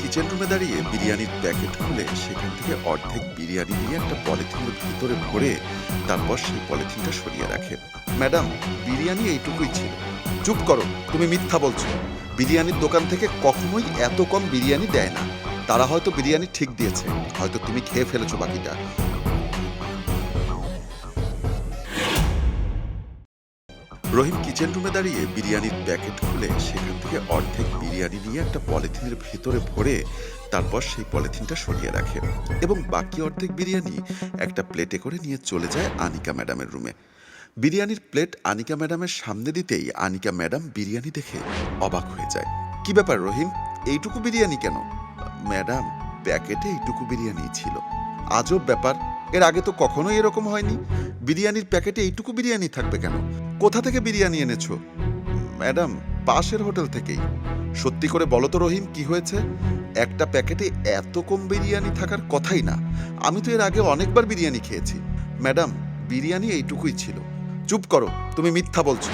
Kitchen রুমে দাঁড়িয়ে বিরিয়ানির প্যাকেট খুলে সেখান থেকে অর্ধেক বিরিয়ানি নিয়ে একটা পলিথিনের ভিতরে ভরে তারপর সেই পলিথিনটা সরিয়ে রাখে। ম্যাডাম, বিরিয়ানি এইটুকুই ছিল। চুপ করো, তুমি মিথ্যা বলছো। বিরিয়ানির দোকান থেকে কখনোই এত কম বিরিয়ানি দেয় না। তারা হয়তো বিরিয়ানি ঠিক দিয়েছে, হয়তো তুমি খেয়ে ফেলেছো বাকিটা। রহিম কিচেন রুমে দাঁড়িয়ে বিরিয়ানির প্যাকেট খুলে সেখান থেকে অর্ধেক বিরিয়ানি নিয়ে একটা পলিথিনের ভিতরে ভরে তারপর সেই পলিথিনটা সরিয়ে রাখে এবং বাকি অর্ধেক বিরিয়ানি একটা প্লেটে করে নিয়ে চলে যায় আনিকা ম্যাডামের রুমে বিরিয়ানির প্লেট আনিকা ম্যাডামের সামনে দিতেই আনিকা ম্যাডাম বিরিয়ানি দেখে অবাক হয়ে যায়। কি ব্যাপার রহিম? এইটুকু বিরিয়ানি কেন? ম্যাডাম, প্যাকেটে এইটুকু বিরিয়ানি ছিল। আজব ব্যাপার। এর আগে তো কখনোই এরকম হয়নি। বিরিয়ানির প্যাকেটে এইটুকু বিরিয়ানি থাকবে কেন? কোথা থেকে বিরিয়ানি এনেছো? ম্যাডাম, পাশের হোটেল থেকেই। সত্যি করে বলো তো রহিম, কি হয়েছে? একটা প্যাকেটে এত কম বিরিয়ানি থাকার কথাই না। আমি তো এর আগে অনেকবার বিরিয়ানি খেয়েছি। ম্যাডাম, বিরিয়ানি এইটুকুই ছিল। চুপ করো, তুমি মিথ্যা বলছো।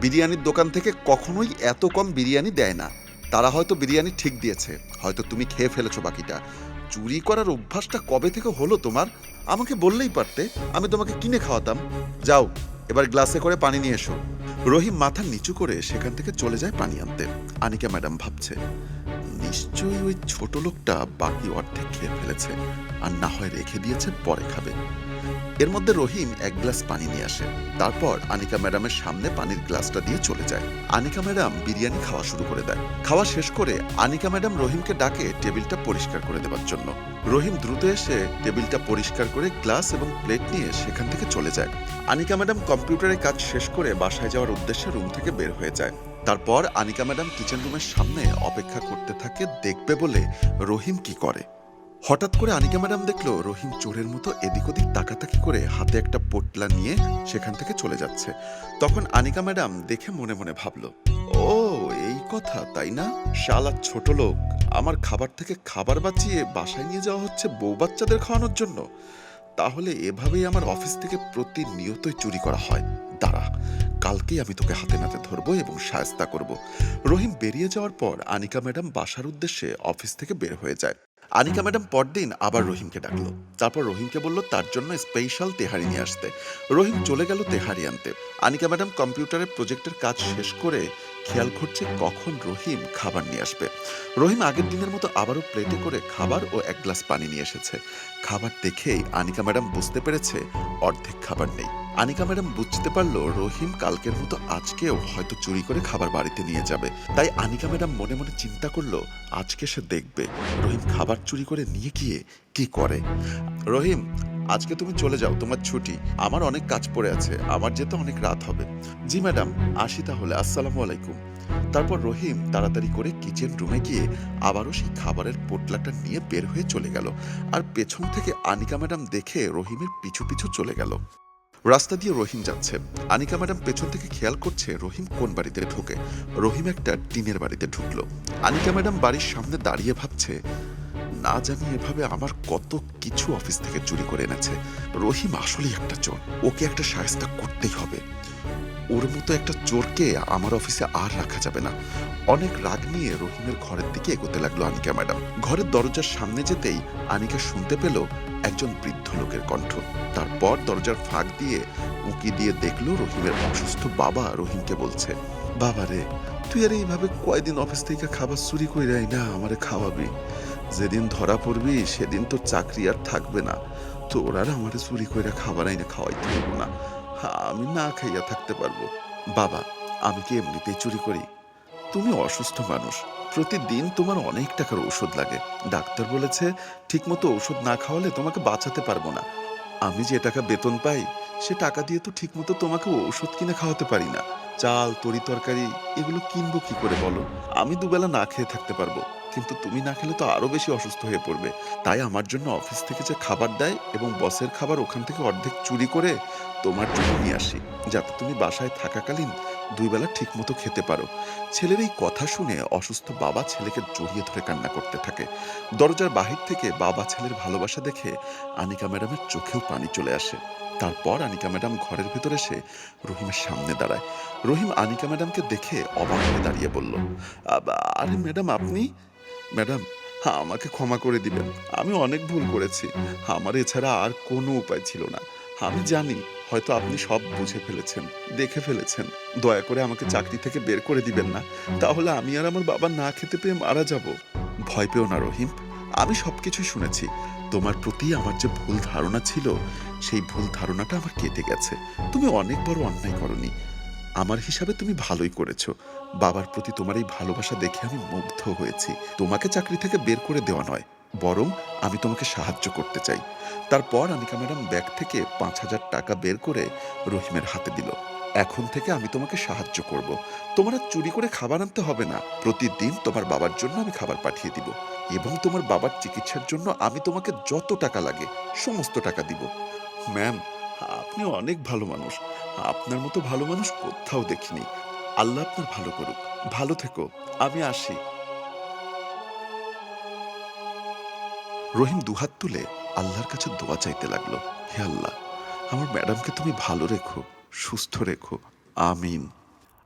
বিরিয়ানির দোকান থেকে কখনোই এত কম বিরিয়ানি দেয় না। তারা হয়তো বিরিয়ানি ঠিক দিয়েছে। হয়তো তুমি খেয়ে ফেলেছো বাকিটা। চুরি করার অভ্যাসটা কবে থেকে হলো তোমার? আমাকে বললেই পারতে। আমি তোমাকে কিনে খাওয়াতাম। যাও। এবার গ্লাসে করে পানি নিয়ে এসো। রহিম মাথা নিচু করে সেখান থেকে চলে যায় পানি আনতে। আনিকা ম্যাডাম ভাবছে, নিশ্চয়ই ওই ছোট লোকটা বাকি অর্ধেক খেয়ে ফেলেছে, আর না হয় রেখে দিয়েছে, পরে খাবে। এর মধ্যে রহিম এক গ্লাস পানি নিয়ে আসে। তারপর আনিকা ম্যাডামের সামনে পানির গ্লাসটা দিয়ে চলে যায়। আনিকা ম্যাডাম বিরিয়ানি খাওয়া শুরু করে দেয়। খাওয়া শেষ করে আনিকা ম্যাডাম রহিমকে ডাকে টেবিলটা পরিষ্কার করে দেওয়ার জন্য। রহিম দ্রুত এসে টেবিলটা পরিষ্কার করে গ্লাস এবং প্লেট নিয়ে সেখান থেকে চলে যায়। আনিকা ম্যাডাম কম্পিউটারে কাজ শেষ করে বাসায় যাওয়ার উদ্দেশ্যে রুম থেকে বের হয়ে যায়। তারপর আনিকা ম্যাডাম কিচেন রুমের সামনে অপেক্ষা করতে থাকে, দেখবে বলে রহিম কি করে। হঠাৎ করে আনিকা ম্যাডাম দেখল রহিম চোরের মতো এদিক ওদিক তাকাতাকি করে হাতে একটা পোটলা নিয়ে সেখান থেকে চলে যাচ্ছে। তখন আনিকা ম্যাডাম দেখে মনে মনে ভাবলো, ও, এই কথা, তাই না? শালা ছোট লোক, আমার খাবার থেকে খাবার বাঁচিয়ে বাসায় নিয়ে যাওয়া হচ্ছে বউ বাচ্চাদের খাওয়ানোর জন্য। তাহলে এভাবেই আমার অফিস থেকে প্রতিনিয়তই চুরি করা হয়। দাঁড়া, কালকেই আমি তোকে হাতে নাতে ধরবো এবং সায়স্তা করব। রহিম বেরিয়ে যাওয়ার পর আনিকা ম্যাডাম বাসার উদ্দেশ্যে অফিস থেকে বের হয়ে যায়। আনিকা ম্যাডাম পরদিন আবার রহিমকে ডাকলো। তারপর রহিমকে বলল, তার জন্য স্পেশাল তেহারি নিয়ে আসতে। রহিম চলে গেল তেহারি আনতে। আনিকা ম্যাডাম কম্পিউটারের প্রজেক্টের কাজ শেষ করে খেয়াল করছে কখন রহিম খাবার নিয়ে আসবে। রহিম আগের দিনের মতো আবারও প্লেটে করে খাবার ও এক গ্লাস পানি নিয়ে এসেছে। খাবার দেখেই আনিকা ম্যাডাম বুঝতে পেরেছে, অর্ধেক খাবার নেই। আনিকা ম্যাডাম বুঝতে পারল রহিম কালকের মতো আজকেও হয়তো চুরি করে খাবার বাড়িতে নিয়ে যাবে। তাই আনিকা ম্যাডাম মনে মনে চিন্তা করল, আজকে সে দেখবে। রহিম খাবার চুরি করে নিয়ে গিয়ে কি করে? রহিম, আজকে তুমি চলে যাও, তোমার ছুটি। আমার অনেক কাজ পড়ে আছে, আমার যেতে অনেক রাত হবে। জি ম্যাডাম, আসি তাহলে, আসসালামু আলাইকুম। তারপর রহিম তাড়াতাড়ি করে কিচেন রুমে গিয়ে আবারও সেই খাবারের পোটলাটা নিয়ে বের হয়ে চলে গেল। আর পেছন থেকে আনিকা ম্যাডাম দেখে রহিমের পিছু পিছু চলে গেল। রাস্তা দিয়ে রহিম যাচ্ছে। আনিকা ম্যাডাম পেছন থেকে খেয়াল করছে রহিম কোন বাড়িতে ঢোকে। রহিম একটা টিনের বাড়িতে ঢুকলো। আনিকা ম্যাডাম বাড়ির সামনে দাঁড়িয়ে ভাবছে, না জানি এভাবে আমার কত কিছু অফিস থেকে চুরি করে এনেছে। রহিম আসলেই একটা চোর। ওকে একটা সায়স্তা করতেই হবে। ওর মতো একটা চোরকে আমার অফিসে আর রাখা যাবে না। অনেক রাগ নিয়ে রহিমের ঘরের দিকে এগোতে লাগল আনিকা ম্যাডাম। ঘরের দরজার সামনে যেতেই আনিকা শুনতে পেল একজন বৃদ্ধ লোকের কণ্ঠ। তারপর দরজার ফাঁক দিয়ে উঁকি দিয়ে দেখল রহিমের অসুস্থ বাবা রহিমকে বলছে, বাবা রে, তুই আর এইভাবে কয়দিন অফিস থেকে খাবার চুরি করে আই না আমারে খাওয়াবি। যেদিন ধরা পড়বি, সেদিন তোর চাকরি আর থাকবে না। তোর আর আমারে চুরি করে খাবার আইনে খাওয়াইতে হইব না। আমি না খাইয়া থাকতে পারব। বাবা, আমি কি এমনিতেই চুরি করি? তুমি অসুস্থ মানুষ। প্রতিদিন তোমার অনেক টাকার ওষুধ লাগে। ডাক্তার বলেছে, ঠিকমতো ওষুধ না খাওয়ালে তোমাকে বাঁচাতে পারব না। আমি যে টাকা বেতন পাই, সে টাকা দিয়ে তো ঠিকমতো তোমাকে ওষুধ কিনে খাওয়াতে পারি না। চাল, তরি তরকারি, এগুলো কিনবো কি করে বলো? আমি দুবেলা না খেয়ে থাকতে পারব। কিন্তু তুমি না খেলে তো আরও বেশি অসুস্থ হয়ে পড়বে। তাই আমার জন্য অফিস থেকে যে খাবার দেয় এবং বসের খাবার ওখান থেকে অর্ধেক চুরি করে তোমার জন্য নিয়ে আসি। যাতে তুমি বাসায় থাকাকালীন দুই বেলা ঠিক মতো খেতে পারো। ছেলের এই কথা শুনে অসুস্থ বাবা ছেলেকে জড়িয়ে ধরে কান্না করতে থাকে। দরজার বাহির থেকে বাবা ছেলের ভালোবাসা দেখে আনিকা ম্যাডামের চোখেও পানি চলে আসে। তারপর আনিকা ম্যাডাম ঘরের ভিতর এসে রহিমের সামনে দাঁড়ায়। রহিম আনিকা ম্যাডামকে দেখে অবাক হয়ে দাঁড়িয়ে বলল "আবা, আরে ম্যাডাম আপনি? ম্যাডাম আমাকে ক্ষমা করে দিবেন। আমি অনেক ভুল করেছি। আমার এছাড়া আর কোনো উপায় ছিল না। আমি জানি, হয়তো আপনি সব বুঝে ফেলেছেন, দেখে ফেলেছেন। দয়া করে আমাকে চাকরি থেকে বের করে দিবেন না, তাহলে আমি আর আমার বাবা না খেতে পেয়ে মারা যাব। ভয় পেও না রহিম, আমি সবকিছু শুনেছি। তোমার প্রতি আমার যে ভুল ধারণা ছিল, সেই ভুল ধারণাটা আমার কেটে গেছে। তুমি অনেক বড় অন্যায় করনি। আমার হিসাবে তুমি ভালোই করেছ। বাবার প্রতি তোমার এই ভালোবাসা দেখে আমি মুগ্ধ হয়েছি। তোমাকে চাকরি থেকে বের করে দেওয়া নয়, বরং আমি তোমাকে সাহায্য করতে চাই। তারপর আনিকা ম্যাডাম ব্যাগ থেকে পাঁচ হাজার টাকা বের করে রহিমের হাতে দিল। এখন থেকে আমি তোমাকে সাহায্য করব। তোমার চুরি করে খাবার আনতে হবে না। প্রতিদিন তোমার বাবার জন্য আমি খাবার পাঠিয়ে দিব এবং তোমার বাবার চিকিৎসার জন্য আমি তোমাকে যত টাকা লাগে সমস্ত টাকা দিব। ম্যাম, আপনি অনেক ভালো মানুষ। আপনার মতো ভালো মানুষ কোথাও দেখিনি। আল্লাহ আপনার ভালো করুক। ভালো থেকো। আমি আসি। রহিম দুহাত তুলে আল্লাহর কাছে দোয়া চাইতে লাগল, হে আল্লাহ, আমার ম্যাডামকে তুমি ভালো রেখো, সুস্থ রেখো, আমিন।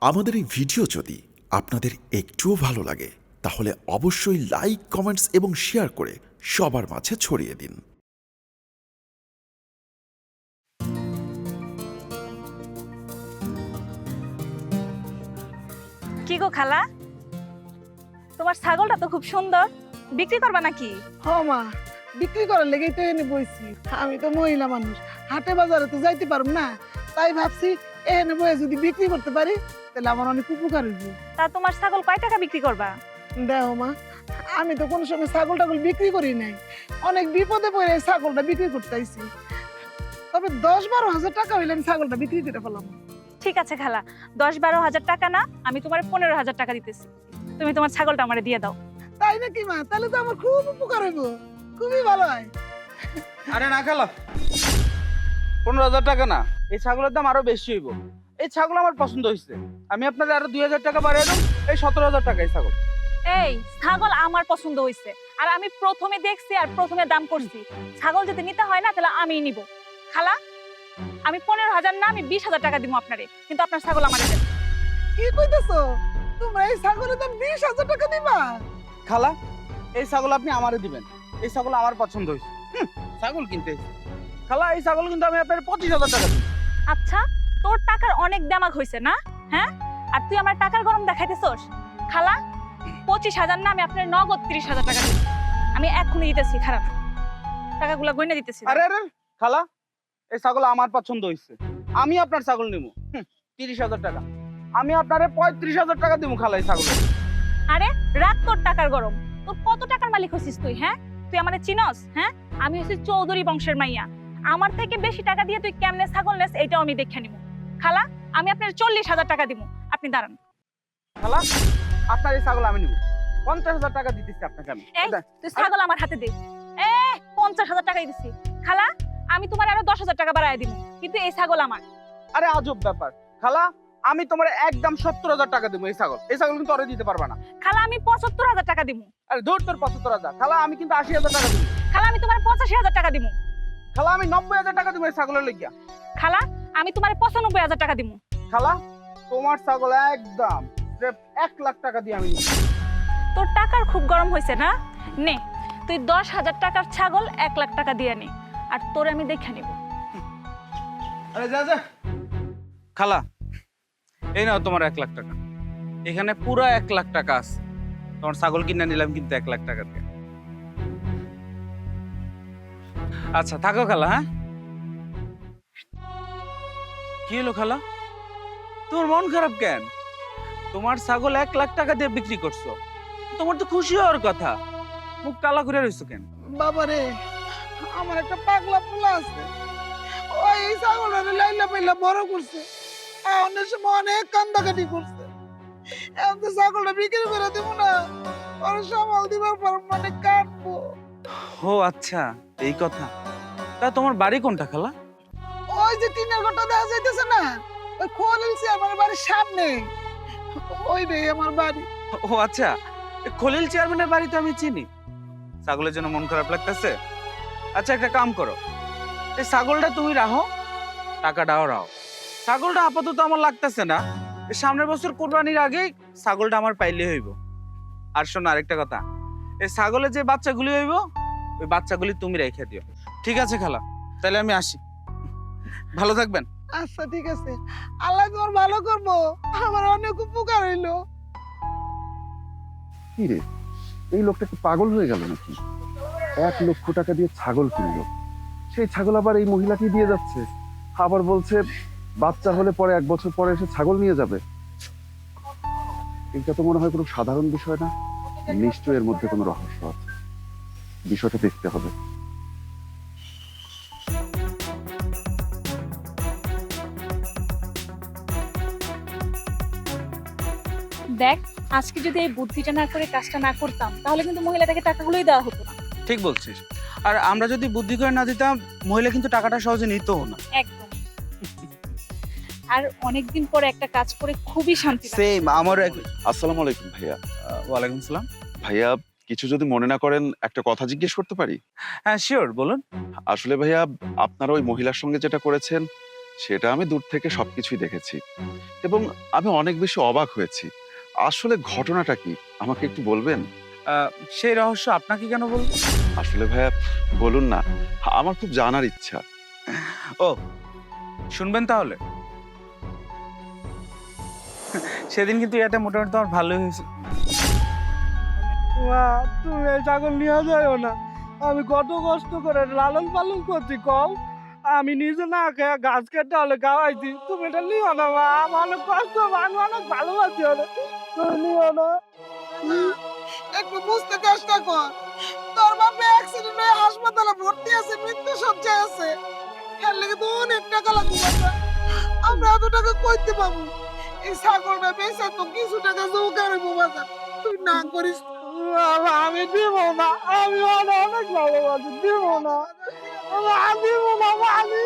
আমাদের এই ভিডিও যদি আপনাদের একটুও ভালো লাগে, তাহলে অবশ্যই লাইক, কমেন্টস এবং শেয়ার করে সবার মাঝে ছড়িয়ে দিন। কি গো খালা? তোমার ছাগলটা তো খুব সুন্দর। বিক্রি করবা নাকি? হ মা বিক্রি করার লেগেই তো এনে বইছি। আমি তো মহিলা মানুষ হাটে বাজারে তো যাইতে পারব না। তাই ভাবছি এনে বয়ে যদি বিক্রি করতে পারি তাহলে আমার অনেক উপকার হইব। তা তোমার ছাগল কয় টাকা বিক্রি করবা? দেখো মা আমি তো কোনো সময় ছাগল টাগল বিক্রি করি নাই। অনেক বিপদে পড়ে ছাগলটা বিক্রি করতে আইছি। তবে দশ বারো হাজার টাকা হইলে আমি ছাগলটা বিক্রি করে ফেলাম। ঠিক আছে খালা দশ বারো হাজার টাকা না আমি তোমার পনেরো হাজার টাকা দিতেছি। তুমি তোমার ছাগলটা আমারে দিয়ে দাও। তাই নাকি মা? তাহলে তো আমার খুব উপকার হইব। খুবই ভালো হয়। আরে না খেলা। পনেরো হাজার টাকা না। এই ছাগলের দাম আরও বেশি হইব। এই ছাগল আমার পছন্দ হয়েছে আমি আপনাদের আরও দুই হাজার টাকা বাড়িয়ে দেব। এই সতেরো হাজার টাকা এই ছাগল। এই ছাগল আমার পছন্দ হয়েছে আর আমি প্রথমে দেখছি আর প্রথমে দাম করছি। ছাগল যদি নিতে হয় না তাহলে আমিই নিব। খালা আমি পনেরো হাজার না আমি বিশ হাজার টাকা দিব আপনারে। কিন্তু আপনার ছাগল আমার কি কইতেছো? তোমরা এই ছাগলের দাম বিশ হাজার টাকা দিবা? খালা এই ছাগল আপনি আমারে দিবেন। এই ছাগল আমার পছন্দ হয়েছে। হুম, ছাগল কিনতে খালা এই ছাগল কিন্তু আমি আপনার পঁচিশ হাজার টাকা দিই। আচ্ছা তোর টাকার অনেক দামাক হয়েছে না? হ্যাঁ? আর তুই আমার টাকার গরম দেখাইতেছস? খালা পঁচিশ হাজার না আমি আপনার নগদ তিরিশ হাজার টাকা দিব আমি এক্ষুনি দিতেছি খারাপ। টাকাগুলো গয়না দিতেছি। আরে আরে খালা এই ছাগল আমার পছন্দ হয়েছে। আমি আপনার ছাগল নিবো হুম, তিরিশ হাজার টাকা। আমি আপনারে পঁয়ত্রিশ হাজার টাকা দিব খালা এই ছাগলের। আরে রাখ তোর টাকার গরম। তোর কত টাকার মালিক হয়েছিস তুই হ্যাঁ? তুই আমার চিনস হ্যাঁ? আমি হচ্ছি চৌধুরী বংশের মাইয়া। আমার থেকে বেশি টাকা দিয়ে তুই কেমনে ছাগল নেস এটাও আমি দেখে নিব। খালা আমি আপনার চল্লিশ হাজার টাকা দিব। আপনি দাঁড়ান। খালা আপনার এই ছাগল আমি নিব। পঞ্চাশ হাজার টাকা দিতেছি আপনাকে আমি। তুই ছাগল আমার হাতে দে। এ পঞ্চাশ হাজার টাকাই দিছি। খালা আমি তোমার আরও দশ হাজার টাকা বাড়ায় দিব কিন্তু এই ছাগল আমার। আরে আজব ব্যাপার। খালা আমি তোমার একদম সত্তর হাজার টাকা দেবো এই ছাগল। এই ছাগল কিন্তু অরে দিতে পারবা না। খালা আমি পঁচাত্তর হাজার টাকা দিব। আরে ধর তোর পঁচাত্তর হাজার। খালা আমি কিন্তু আশি হাজার টাকা দিব। খালা আমি তোমার পঁচাশি হাজার টাকা দিব। খালা আমি নব্বই হাজার টাকা দিব এই ছাগলের লেগিয়া। খালা আমি তোমার পঁচানব্বই হাজার টাকা দিব। খালা তোমার ছাগল একদম এক লাখ টাকা দিয়ে আমি তোর টাকার খুব গরম হয়েছে না? নে তুই দশ হাজার টাকার ছাগল এক লাখ টাকা দিয়ে নে আর তোর আমি দেখে নিব। আরে যা যা। খালা এই নাও তোমার এক লাখ টাকা। এখানে পুরো এক লাখ টাকা আছে। তোমার ছাগল কিনে নিলাম কিন্তু এক লাখ টাকা দিয়ে। আচ্ছা থাকো খালা হ্যাঁ? কি হলো খালা? তোমার মন খারাপ কেন? তোমার ছাগল এক লাখ টাকা দিয়ে বিক্রি করছ। তোমার তো খুশি হওয়ার কথা। মুখ কালা করে রইছো কেন? বাবা রে আমার একটা পাগলা পোলা আছে। ওই এই ছাগলটা লাইলা পাইলা বড় করছে। অনেক সময় অনেক কান্দাকাটি করছে। এখন তো ছাগলটা বিক্রি করে দেব না। ওর সামাল দিবার পর মানে কাটবো। ও আচ্ছা এই কথা। তা তোমার বাড়ি কোনটা খালা? ওই যে টিনের ঘরটা দেখা যাইতেছে না ওই খোলিলছি আমার বাড়ির সামনে। ওই রে আমার বাড়ি। ও আচ্ছা খলিল চেয়ারম্যানের বাড়ি তো আমি চিনি। ছাগলের জন্য মন খারাপ লাগতেছে। আচ্ছা একটা কাম করো। এই ছাগলটা তুমি রাখো টাকাটাও রাখো ছাগলটা আপাতত আমার লাগতেছে না। এই সামনের বছর কোরবানির আগেই ছাগলটা আমার পাইলে হইব। আর শোনো আরেকটা কথা। এই ছাগলের যে বাচ্চাগুলি হইব ওই বাচ্চাগুলি তুমি রেখে দিও। ঠিক আছে খালা? তাহলে আমি আসি। ভালো থাকবেন। আচ্ছা ঠিক আছে। আল্লাহ তোমার ভালো করব। আমার অনেক উপকার হইল। কি রে? এই লোকটা কি পাগল হয়ে গেল নাকি? এক লক্ষ টাকা দিয়ে ছাগল কিনলো। সেই ছাগল আবার এই মহিলাকে দিয়ে যাচ্ছে। আবার বলছে বাচ্চা হলে পরে এক বছর পরে এসে ছাগল নিয়ে যাবে। এটা তো মনে হয় কোনো সাধারণ বিষয় না। নিশ্চয় এর মধ্যে কোনো রহস্য আছে। বিষয়টা দেখতে হবে। দেখ আজকে যদি এই বুদ্ধিটা না করে কাজটা না করতাম তাহলে কিন্তু মহিলাটাকে টাকাগুলোই দেওয়া হতো না। ঠিক বলছিস। আর আমরা যদি বুদ্ধি করে না দিতাম মহিলা কিন্তু টাকাটা সহজে নিতও না। একদম। আর অনেকদিন পরে একটা কাজ করে খুবই শান্তি সেম আমার আসসালামু আলাইকুম ভাইয়া। ওয়ালাইকুম সালাম। ভাইয়া কিছু যদি মনে না করেন একটা কথা জিজ্ঞেস করতে পারি? হ্যাঁ শিওর বলুন। আসলে ভাইয়া আপনারা ওই মহিলার সঙ্গে যেটা করেছেন সেটা আমি দূর থেকে সবকিছুই দেখেছি। এবং আমি অনেক বেশি অবাক হয়েছি। আসলে ঘটনাটা কি? আমাকে একটু বলবেন? আহ, সেই রহস্য আপনাকে কেন বলব? আসলে ভাইয়া বলুন না। আমার খুব জানার ইচ্ছা। ও শুনবেন তাহলে। সেদিন কিন্তু এটা মোটামুটি তোমার ভালোই হয়েছে। মা তুমি এই ছাগল নিয়ে যাও না। আমি কত কষ্ট করে লালন পালন করছি কম আমি নিজে না খেয়ে গাছ কেটে হলে গাওয়াইছি তুমি এটা নিও না মা। আমার অনেক কষ্ট আমি অনেক ভালোবাসি হলে তুমি নিও না। একটু বুঝতে চেষ্টা কর। তোর বাপে অ্যাক্সিডেন্ট হয়ে হাসপাতালে ভর্তি আছে মৃত্যু সজ্জায় আছে। এর লেগে তো অনেক টাকা লাগবে আমরা এত টাকা কইতে পাবো? এই ছাগলটা বেচে তো কিছু টাকা জোগাড় হইবো বাজার। তুই না করিস আমি দিব না। আমি অনেক ভালোবাসি। দিব না। দিব না। আমি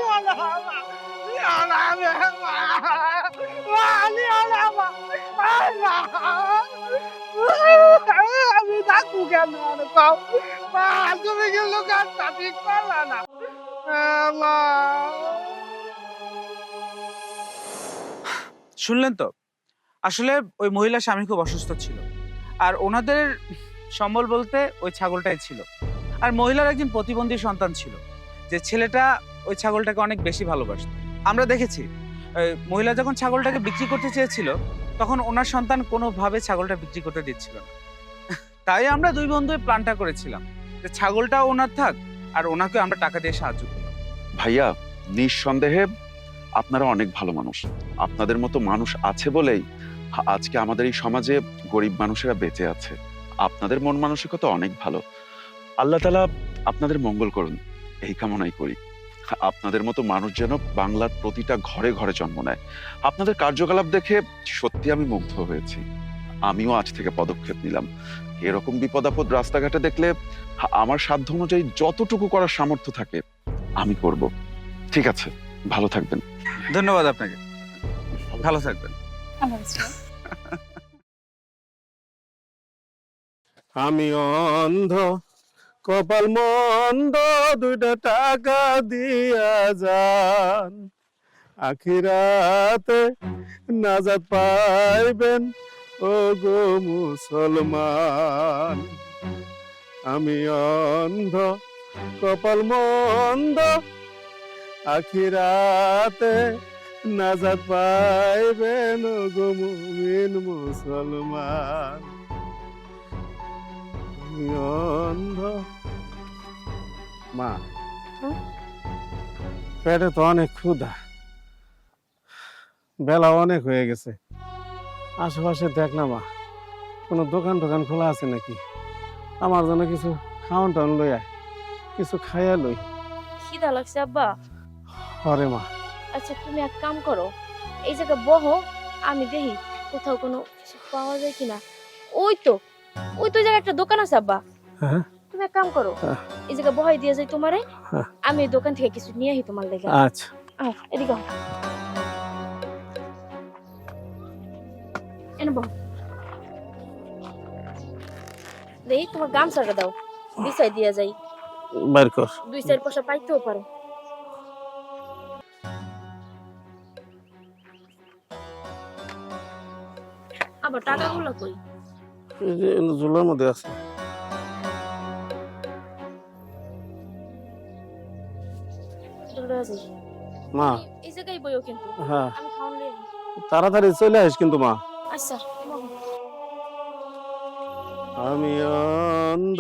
আমি থাকব কেন? তুমি কিন্তু কাজটা ঠিক করলা না। শুনলেন তো? আসলে ওই মহিলা স্বামী খুব অসুস্থ ছিল। আর ওনাদের সম্বল বলতে ওই ছাগলটাই ছিল। আর মহিলার একজন প্রতিবন্ধী সন্তান ছিল, যে ছেলেটা ওই ছাগলটাকে অনেক বেশি ভালোবাসত। আমরা দেখেছি মহিলা যখন ছাগলটাকে বিক্রি করতে চেয়েছিল, তখন ওনার সন্তান কোনোভাবে ছাগলটা বিক্রি করতে দিচ্ছিল না। তাই আমরা দুই বন্ধু প্ল্যানটা করেছিলাম, যে ছাগলটা ওনার থাক, আর ওনাকে আমরা টাকা দিয়ে সাহায্য করব ভাইয়া, নিঃসন্দেহে আপনারা অনেক ভালো মানুষ। আপনাদের মতো মানুষ আছে বলেই আজকে আমাদের এই সমাজে গরিব মানুষেরা বেঁচে আছে। আপনাদের মন মানসিকতা অনেক ভালো। আল্লাহ তালা আপনাদের মঙ্গল করুন, এই কামনাই করি। আপনাদের মতো মানুষ যেন বাংলার প্রতিটা ঘরে ঘরে জন্ম নেয়। আপনাদের কার্যকলাপ দেখে সত্যি আমি মুগ্ধ হয়েছি। আমিও আজ থেকে পদক্ষেপ নিলাম। এরকম বিপদ আপদ রাস্তাঘাটে দেখলে আমার সাধ্য অনুযায়ী যতটুকু করার সামর্থ্য থাকে, আমি করব। ঠিক আছে, ভালো থাকবেন। ধন্যবাদ আপনাকে। ভালো থাকবেন। আমি অন্ধ কপাল মন্দ দুইটা টাকা দিয়া যান। আখিরাতে নাজাত পাইবেন ও গো মুসলমান। আমি অন্ধ কপাল মন্দ আখিরাতে নাজাত পাইবেন গো মুমিন মুসলমান। অন্ধ। মা। পেটে তো অনেক ক্ষুধা। বেলা অনেক হয়ে গেছে। আশেপাশে দেখ না মা কোনো দোকান টোকান খোলা আছে নাকি? আমার জন্য কিছু খাওয়ান টাউন লই আয় কিছু খাইয়া লই। খিদা লাগছে আব্বা। হরে মা। আচ্ছা তুমি এক কাম করো এই জায়গায় বহো আমি দেখি কোথাও কোনো কিছু পাওয়া যায় কিনা। ওই তো ওই তো জায়গায় একটা দোকান আছে আব্বা। হ্যাঁ। তুমি এক কাম করো হ্যাঁ। এই জায়গায় বহাই দিয়ে যাই তোমারে হ্যাঁ। আমি ওই দোকান থেকে কিছু নিয়ে আহি তোমার লেগে। আচ্ছা। আহ, এদিকে। এনে বহ। দেই তোমার গামছাটা দাও বিছাই দিয়া যাই। বের কর। দুই চার পয়সা পাইতেও পারো। আবার টাকাগুলো কই? মধ্যে আছে। মা। এই জায়গায় বইও কিন্তু। হ্যাঁ। আমি তাড়াতাড়ি চলে আসিস কিন্তু মা। আচ্ছা আমি অন্ধ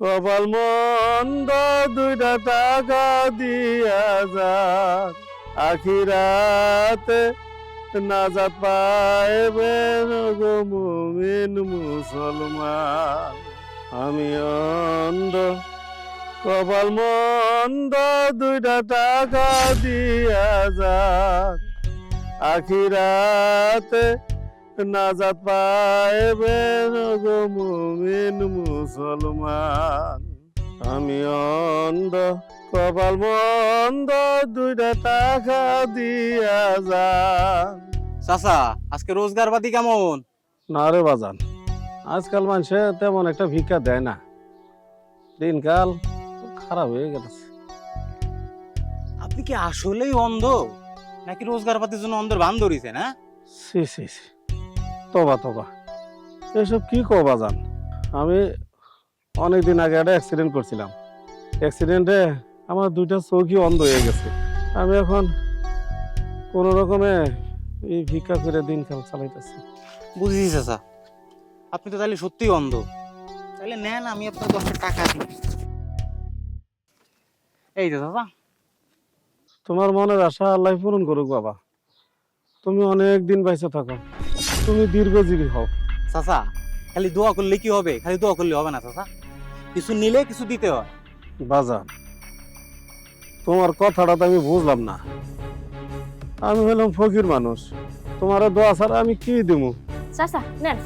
কপাল মন্দ দুইটা টাকা দিয়া যা। আখিরাতে নাজাত পাইবে মুমিন মুসলমান। আমি অন্ধ, কপাল মন্দ, দুইটা টাকা দিয়া যান আখিরাতে নাজাত পাইবে মুমিন মুসলমান। আমি অন্ধ কপাল বন্ধ দুইটা টাকা দিয়া যা চাচা আজকে রোজগার পাতি কেমন? না রে বাজান আজকাল মানুষে তেমন একটা ভিক্ষা দেয় না। দিনকাল খারাপ হয়ে গেছে। আপনি কি আসলেই অন্ধ? নাকি রোজগার পাতির জন্য অন্ধের বান ধরিছে না সি সি সি। তবা তবা। এসব কি কো বাজান? আমি অনেকদিন আগে একটা অ্যাক্সিডেন্ট করছিলাম। অ্যাক্সিডেন্টে আমার দুইটা চোখই অন্ধ হয়ে গেছে। আমি এখন কোনো রকমে এই ভিক্ষা করে দিনকাল চালাইতেছি। বুঝেছি চাচা আপনি তো তাহলে সত্যিই অন্ধ। তাহলে নেন আমি আপনার দশটা টাকা দিই। এই তো চাচা। তোমার মনের আশা আল্লাহ পূরণ করুক বাবা। তুমি অনেক দিন বাইসে থাকো। তুমি দীর্ঘজীবী হও। চাচা খালি দোয়া করলে কি হবে? খালি দোয়া করলে হবে না চাচা। কিছু নিলে কিছু দিতে হয়। বাজার তোমার কথাটা তো আমি বুঝলাম না। আমি হলাম ফকির মানুষ। তোমার দোয়া ছাড়া আমি কি দেবো চাচা নেন।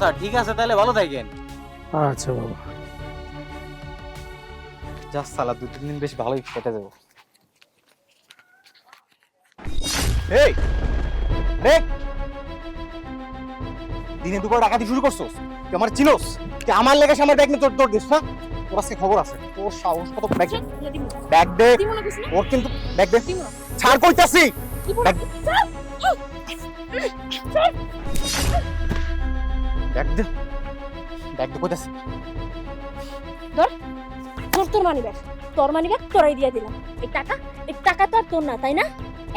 চাচা ঠিক আছে তাহলে ভালো থাকেন। আচ্ছা বাবা। যা সালা দু তিন দিন বেশ ভালোই কেটে যাব। এই দেখ। দিনে দুবার ডাকাতি শুরু করছস তুই আমার চিনোস তুই আমার লেগে আমার ব্যাগ নিয়ে তোর তোর দিস না? তোর আজকে খবর আছে তোর সাহস কত ব্যাগ। ব্যাগ দে? ওর কিন্তু ব্যাগ দে। ছাড় কইতাছি। দিমু না। ব্যাগ দে। ব্যাগ দে কইতাছি তোর তোর মানি ব্যাগ তোর মানি ব্যাগ তোরাই দিয়ে দিলাম। এই টাকা এই টাকা তো আর তোর না, তাই না?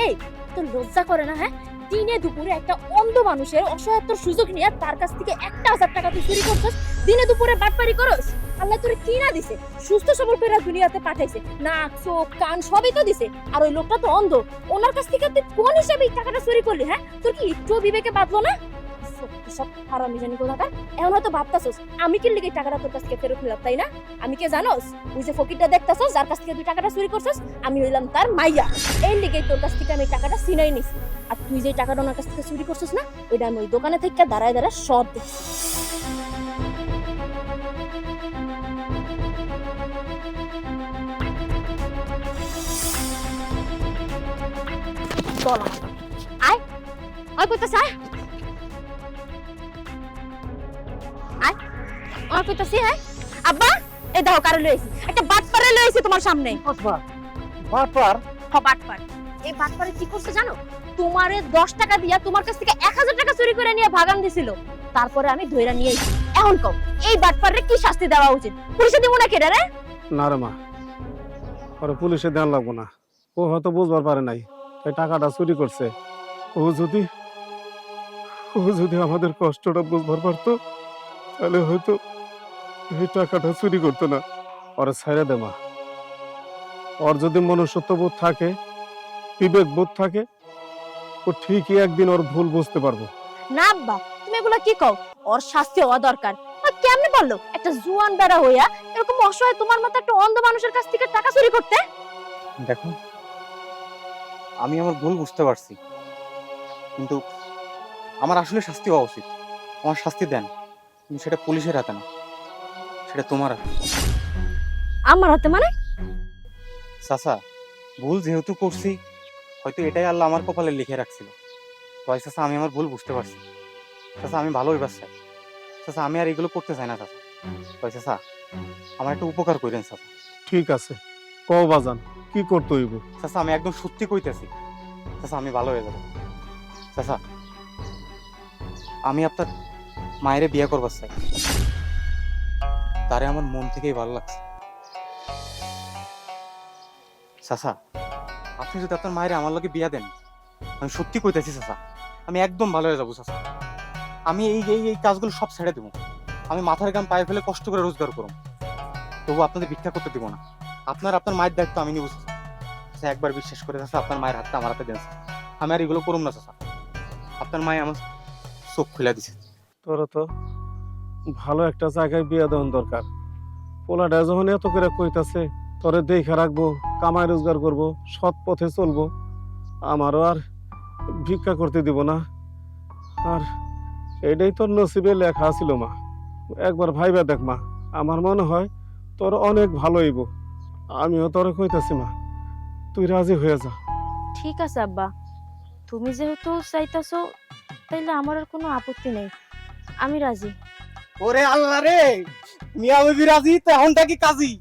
এই, তোর লজ্জা করে না হ্যাঁ? দিনে দুপুরে একটা অন্ধ মানুষের অসহায়ত্বর সুযোগ নিয়ে তার কাছ থেকে একটা হাজার টাকা তুই চুরি করছিস। দিনে দুপুরে বাটপারি করস। আল্লাহ তোরে কি না দিছে। সুস্থ সবল করে দুনিয়াতে পাঠাইছে। নাক, চোখ, কান সবই তো দিছে। আর ওই লোকটা তো অন্ধ। ওনার কাছ থেকে তুই কোন হিসাবে টাকাটা চুরি করলি হ্যাঁ? তোর কি একটু বিবেকে বাঁধলো না? সব হারামি জানি কোথাকার এখন হয়তো ভাবতাছস, আমি কি লিগে টাকাটা তোর কাছ থেকে ফেরত নিলাম, তাই না? আমি কে জানোস? ওই যে ফকিরটা দেখতাছস, যার কাছ থেকে তুই টাকাটা চুরি করছস, আমি হইলাম তার মাইয়া। এই লিগে তোর কাছ থেকে আমি টাকাটা সিনাই নিছি। আর তুই যে টাকাটা ওনার কাছ থেকে চুরি করছস না, ওইটা আমি ওই দোকানে থেকে দাঁড়ায় দাঁড়ায় সব চল আয়। আয় কইতাছ, আয়। আয়। আয় কইতাছি আয় আব্বা এই দেখো কারে লইছি একটা বাটপারে লইছি তোমার সামনে। বাটপার? হ বাটপার। এই বাটপারে কি করছে জানো? তোমারে দশ টাকা দিয়া তোমার কাছ থেকে এক হাজার টাকা চুরি করে নিয়ে ভাগান দিছিল। তারপরে আমি ধইরা নিয়ে এসেছি এখন কও এই বাটপারে কি শাস্তি দেওয়া উচিত? পুলিশে দিব না কেডা রে? না রে মা ওরে পুলিশে ধ্যান লাগবো না। ও হয়তো বুঝবার পারে নাই এই টাকাটা চুরি করছে। ও যদি ও যদি আমাদের কষ্টটা বুঝবার পারতো তাহলে হয়তো এই টাকাটা চুরি করতো না। ওরে ছেড়ে দে মা। ওর যদি মনুষ্যত্ব বোধ থাকে বিবেক বোধ থাকে ও ঠিকই একদিন ওর ভুল বুঝতে পারব। না আব্বা তুমি এগুলা কি কও? ওর শাস্তি হওয়া দরকার। ও কেমনে পারল? একটা জুয়ান বেড়া হইয়া এরকম অসহায় তোমার মতো একটা অন্ধ মানুষের কাছ থেকে টাকা চুরি করতে? দেখো আমি আমার ভুল বুঝতে পারছি। কিন্তু আমার আসলে শাস্তি হওয়া উচিত। আমার শাস্তি দেন। কিন্তু সেটা পুলিশের হাতে না। সেটা তোমার হাতে। আমার হাতে মানে? চাচা ভুল যেহেতু করছি হয়তো এটাই আল্লাহ আমার কপালে লিখে রাখছিল। তাই চাচা আমি আমার ভুল বুঝতে পারছি। চাচা আমি ভালোই চাই চাচা আমি আর এগুলো করতে চাই না চাচা তাই চাচা আমার একটা উপকার করেন চাচা ঠিক আছে। কও বাজান কি করতে হইব? চাচা আমি একদম সত্যি কইতেছি। চাচা আমি ভালো হয়ে যাব। চাচা আমি আপনার মায়েরে বিয়ে করবার চাই। তারে আমার মন থেকেই ভালো লাগছে। চাচা, আপনি যদি আপনার মায়ের আমার লগে বিয়া দেন, আমি সত্যি কইতেছি চাচা, আমি একদম ভালো হয়ে যাব চাচা। আমি এই এই এই কাজগুলো সব ছেড়ে দেবো। আমি মাথার গাম পায়ে ফেলে কষ্ট করে রোজগার করব। তবু আপনাদের ভিক্ষা করতে দিব না। আপনার আপনার মায়ের দায়িত্ব আমি নিব চাচা। একবার বিশ্বাস করে চাচা, আপনার মায়ের হাতটা আমার হাতে দেন। আমি আর এগুলো করুম না চাচা। আপনার মায়ে আমার চোখ খুলে দিছে। তোর তো ভালো একটা জায়গায় বিয়ে দেওয়ার দরকার। পোলাটা যখন এত করে কইতাছে, তোরে দেখে রাখব, কামাই রোজগার করব, সৎ পথে চলবো, আমারও আর ভিক্ষা করতে দিব না। আর এটাই তোর নসিবে লেখা ছিল মা। একবার ভাইবা দেখ মা, আমার মনে হয় তোর অনেক ভালো হইব। আমিও তোরে কইতাছি মা, তুই রাজি হয়ে যা। ঠিক আছে আব্বা। তুমি যেহেতু চাইতাছো, তাইলে আমার আর কোনো আপত্তি নেই। আমি রাজি। ওরে আল্লাহ রে মিয়া বিবি রাজি তেহনটা কি কাজী?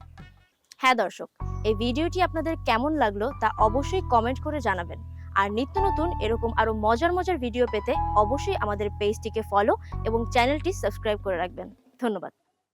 হ্যাঁ দর্শক এই ভিডিওটি আপনাদের কেমন লাগল তা অবশ্যই কমেন্ট করে জানাবেন। আর নিত্য নতুন এরকম আরও মজার মজার ভিডিও পেতে অবশ্যই আমাদের পেজটিকে ফলো এবং চ্যানেলটি সাবস্ক্রাইব করে রাখবেন। ধন্যবাদ।